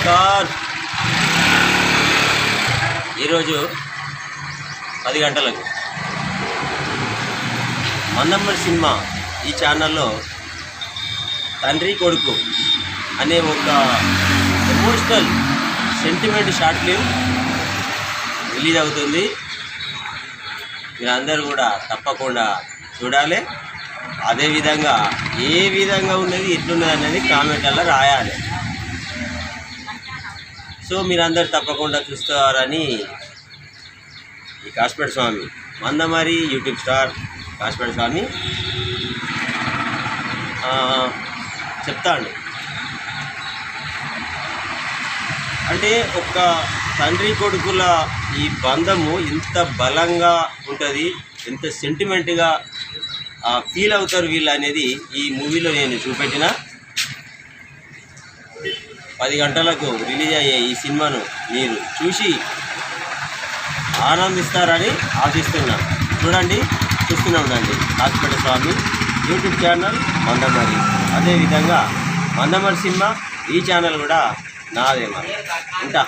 నమస్కార్. ఈరోజు పది గంటలకు మందమ్మడి సినిమా ఈ ఛానల్లో తండ్రి కొడుకు అనే ఒక emotional sentiment short film release అవుతుంది. మీరందరూ కూడా తప్పకుండా చూడాలి. అదేవిధంగా ఏ విధంగా ఉన్నది ఎట్లున్నది అనేది కామెంట్లలో రాయాలి. సో మీరందరూ తప్పకుండా చూస్తారని ఈ కాశ్పేట స్వామి మందమారి యూట్యూబ్ స్టార్ కాశ్పేట స్వామి చెప్తాడు చెప్తా అండి. అంటే ఒక తండ్రి కొడుకుల ఈ బంధము ఎంత బలంగా ఉంటుంది ఎంత సెంటిమెంట్గా ఫీల్ అవుతారు వీళ్ళు అనేది ఈ మూవీలో నేను చూపెట్టిన. పది గంటలకు రిలీజ్ అయ్యే ఈ సినిమాను మీరు చూసి ఆనందిస్తారని ఆశిస్తున్నాను. చూడండి చూస్తూనే ఉండండి. Hospital Swami YouTube channel Mandamarri అదేవిధంగా మందమరి సినిమా ఈ ఛానల్ కూడా నాదేమా ఉంటా.